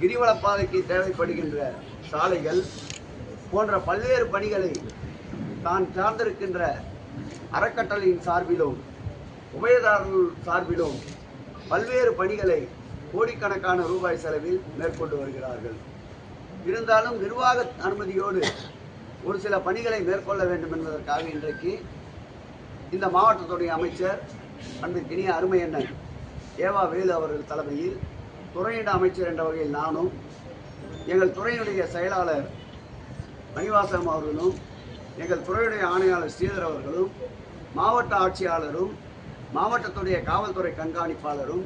கிரிவலப்பாதைக்கு தேவைப்படுகின்ற சாலைகள் போன்ற பல்வேறு பணிகளை தான் சார்ந்திருக்கின்ற அறக்கட்டளையின் சார்பிலும் உபயதாரர்கள் சார்பிலும் பல்வேறு பணிகளை கோடிக்கணக்கான ரூபாய் செலவில் மேற்கொண்டு வருகிறார்கள். இருந்தாலும் நிர்வாக அனுமதியோடு ஒரு சில பணிகளை மேற்கொள்ள வேண்டும் என்பதற்காக இன்றைக்கு இந்த மாவட்டத்துடைய அமைச்சர் அன்பிற்கினிய அருமை அண்ணன் ஏவா வேலு அவர்கள் தலைமையில் துறையிட அமைச்சர் என்ற வகையில் நானும் எங்கள் துறையினுடைய செயலாளர் மணிவாசகம் அவர்களும் எங்கள் துறையுடைய ஆணையாளர் ஸ்ரீதர் அவர்களும் மாவட்ட ஆட்சியாளரும் மாவட்டத்துடைய காவல்துறை கண்காணிப்பாளரும்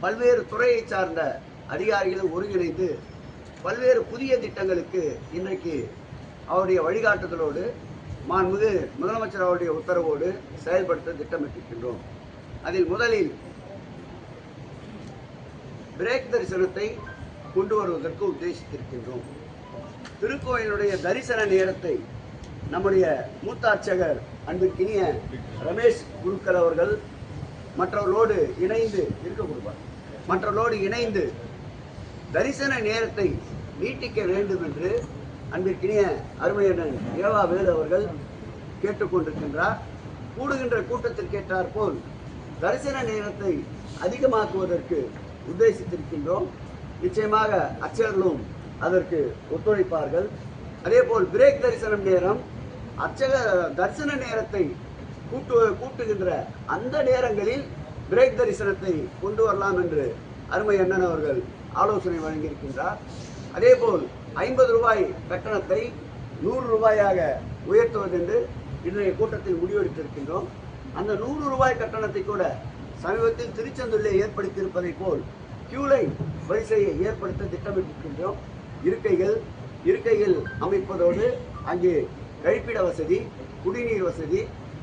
பல்வேறு துறையை சார்ந்த அதிகாரிகளும் ஒருங்கிணைந்து பல்வேறு புதிய திட்டங்களுக்கு இன்றைக்கு அவருடைய வழிகாட்டுதலோடு மாண்புமிகு முதலமைச்சர் அவருடைய உத்தரவோடு செயல்படுத்த திட்டமிட்டிருக்கின்றோம். அதில் முதலில் பிரேக் தரிசனத்தை கொண்டு வருவதற்கு உத்தேசித்திருக்கின்றோம். திருக்கோயிலுடைய தரிசன நேரத்தை நம்முடைய மூத்த அர்ச்சகர் அன்பிற்கினிய ரமேஷ் குருக்கள் அவர்கள் மற்றவர்களோடு இணைந்து இருக்க கொடுப்பார் மற்றவர்களோடு இணைந்து தரிசன நேரத்தை நீட்டிக்க வேண்டும் என்று அன்பிற்கினிய அருமையண்ணன் ஏவா வேலு அவர்கள் கேட்டுக்கொண்டிருக்கின்றார் கூடுகின்ற கூட்டத்திற்கு போல் தரிசன நேரத்தை அதிகமாக்குவதற்கு உத்தேசித்திருக்கின்றோம். நிச்சயமாக அர்ச்சகர்களும் அதற்கு ஒத்துழைப்பார்கள். அதே போல் பிரேக் தரிசனம் நேரம் அர்ச்சக தரிசன நேரத்தை கூட்டு கூட்டுகின்ற அந்த நேரங்களில் பிரேக் தரிசனத்தை கொண்டு வரலாம் என்று அருமை அண்ணன் அவர்கள் ஆலோசனை வழங்கியிருக்கின்றார். அதேபோல் ஐம்பது ரூபாய் கட்டணத்தை நூறு ரூபாயாக உயர்த்துவதென்று இன்றைய கூட்டத்தில் முடிவெடுத்திருக்கின்றோம். அந்த நூறு ரூபாய் கட்டணத்தை கூட சமீபத்தில் திருச்செந்தூரில் ஏற்படுத்தியிருப்பதை போல் கியூலைன் வரிசையை ஏற்படுத்த திட்டமிட்டிருக்கின்றோம். இருக்கைகள் இருக்கைகள் அமைப்பதோடு அங்கே கழிப்பிட வசதி குடிநீர் வசதி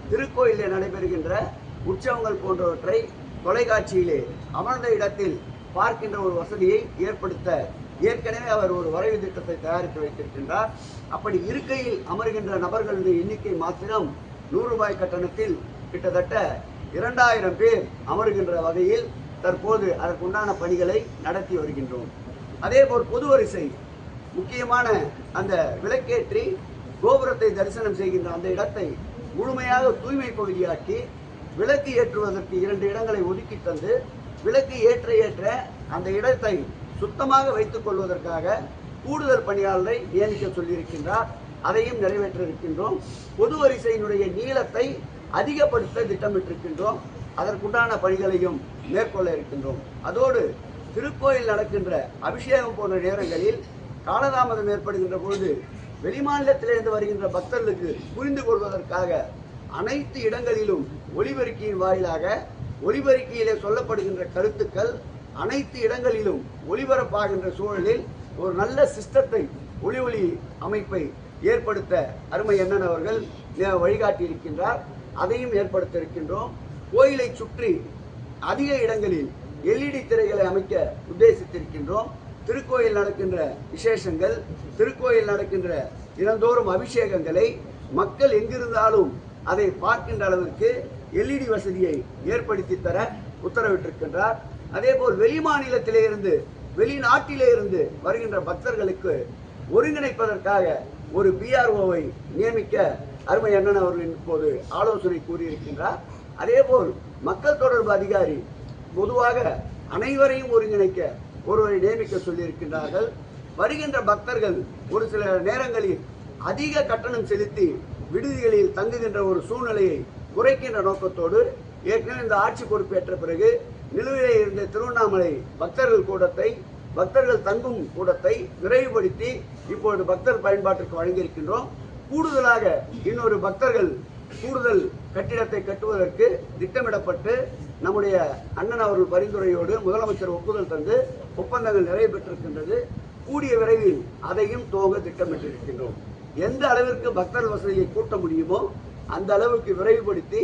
திருக்கோயிலில் நடைபெறுகின்ற உற்சவங்கள் போன்றவற்றை தொலைக்காட்சியிலே அமர்ந்த இடத்தில் பார்க்கின்ற ஒரு வசதியை ஏற்படுத்த ஏற்கனவே அவர் ஒரு வரைவு திட்டத்தை தயாரித்து வைத்திருக்கின்றார். அப்படி இருக்கையில் அமர்கின்ற நபர்களுடைய எண்ணிக்கை மாத்திரம் நூறு ரூபாய் கட்டணத்தில் கிட்டத்தட்ட இரண்டாயிரம் பேர் அமருகின்ற வகையில் தற்போது அதற்குண்டான பணிகளை நடத்தி வருகின்றோம். அதேபோல் பொது வரிசை முக்கியமான அந்த விளக்கேற்றி கோபுரத்தை தரிசனம் செய்கின்ற அந்த இடத்தை முழுமையாக தூய்மை பகுதியாக்கி விளக்கு ஏற்றுவதற்கு இரண்டு இடங்களை ஒதுக்கி தந்து விளக்கு ஏற்ற ஏற்ற அந்த இடத்தை சுத்தமாக வைத்துக் கொள்வதற்காக கூடுதல் பணியாளரை நியமிக்க சொல்லியிருக்கின்றார். அதையும் நிறைவேற்ற இருக்கின்றோம் பொது வரிசையினுடைய நீளத்தை அதிகப்படுத்த திட்டமிட்டிருக்கின்றோம். அதற்குண்டான பணிகளையும் மேற்கொள்ள இருக்கின்றோம். அதோடு திருக்கோயில் நடக்கின்ற அபிஷேகம் போன்ற நேரங்களில் காலதாமதம் ஏற்படுகின்ற பொழுது வெளிமாநிலத்திலிருந்து வருகின்ற பக்தர்களுக்கு புரிந்து கொள்வதற்காக அனைத்து இடங்களிலும் ஒளிபெருக்கியின் வாயிலாக ஒளிபெருக்கியிலே சொல்லப்படுகின்ற கருத்துக்கள் அனைத்து இடங்களிலும் ஒளிபரப்பாகின்ற சூழலில் ஒரு நல்ல சிஸ்டத்தை ஒளி ஒளி அமைப்பை ஏற்படுத்த அருமை அண்ணன் அவர்கள் வழிகாட்டியிருக்கின்றார். அதையும் ஏற்படுத்த இருக்கின்றோம் கோயிலை சுற்றி அதிக இடங்களில் எல்இடி திரைகளை அமைக்க உத்தேசித்திருக்கின்றோம். திருக்கோயில் நடக்கின்ற விசேஷங்கள் திருக்கோயில் நடக்கின்ற தினந்தோறும் அபிஷேகங்களை மக்கள் எங்கிருந்தாலும் அதை பார்க்கின்ற அளவிற்கு எல்இடி வசதியை ஏற்படுத்தி தர உத்தரவிட்டிருக்கின்றார். அதேபோல் வெளி மாநிலத்திலே இருந்து வெளிநாட்டிலே இருந்து வருகின்ற பக்தர்களுக்கு ஒருங்கிணைப்பதற்காக ஒரு பிஆர்ஓவை நியமிக்க அருமை அண்ணன் அவர்கள் இப்போது ஆலோசனை கூறியிருக்கின்றார். அதேபோல் மக்கள் தொடர்பு அதிகாரி பொதுவாக அனைவரையும் ஒருங்கிணைக்க ஒருவரை நியமிக்க சொல்லியிருக்கின்றார்கள். வருகின்ற பக்தர்கள் ஒரு சில நேரங்களில் அதிக கட்டணம் செலுத்தி விடுதிகளில் தங்குகின்ற ஒரு சூழ்நிலையை குறைக்கின்ற நோக்கத்தோடு ஏற்கனவே இந்த ஆட்சி பொறுப்பேற்ற பிறகு நிலுவையில் இருந்த திருவண்ணாமலை பக்தர்கள் கூடத்தை பக்தர்கள் தங்கும் கூடத்தை விரைவுபடுத்தி இப்பொழுது பக்தர் பயன்பாட்டிற்கு வழங்கியிருக்கின்றோம். கூடுதலாக இன்னொரு பக்தர்கள் கூடுதல் கட்டிடத்தை கட்டுவதற்கு திட்டமிடப்பட்டு நம்முடைய அண்ணன் அவர்கள் பரிந்துரையோடு முதலமைச்சர் ஒப்புதல் தந்து ஒப்பந்தங்கள் நிறைவு பெற்றிருக்கின்றது. கூடிய விரைவில் அதையும் துவங்க திட்டமிட்டிருக்கின்றோம். எந்த அளவிற்கு பக்தர் வசதியை கூட்ட முடியுமோ அந்த அளவுக்கு விரைவுபடுத்தி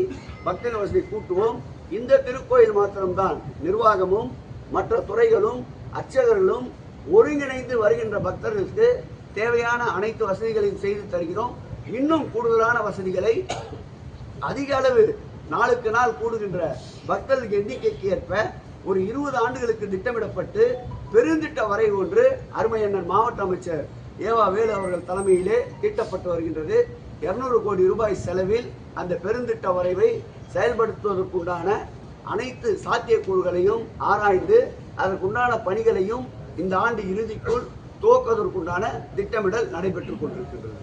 பக்தர் வசதியை கூட்டுவோம். இந்த திருக்கோயில் மாத்திரம்தான் நிர்வாகமும் மற்ற துறைகளும் அர்ச்சகர்களும் ஒருங்கிணைந்து வருகின்ற பக்தர்களுக்கு தேவையான அனைத்து வசதிகளையும் செய்து தருகிறோம். இன்னும் கூடுதலான வசதிகளை அதிக அளவு நாளுக்கு நாள் கூடுகின்ற பக்தர்களுக்கு எண்ணிக்கைக்கு ஏற்ப ஒரு இருபது ஆண்டுகளுக்கு திட்டமிடப்பட்டு பெருந்திட்ட வரைவு ஒன்று அருமையண்ணன் மாவட்ட அமைச்சர் ஏவா வேலு அவர்கள் தலைமையிலே தீட்டப்பட்டு வருகின்றது. இருநூறு கோடி ரூபாய் செலவில் அந்த பெருந்திட்ட வரைவை செயல்படுத்துவதற்குண்டான அனைத்து சாத்தியக்கூறுகளையும் ஆராய்ந்து அதற்குண்டான பணிகளையும் இந்த ஆண்டு இறுதிக்குள் துவக்குவதற்குண்டான திட்டமிடல் நடைபெற்றுக் கொண்டிருக்கின்றது.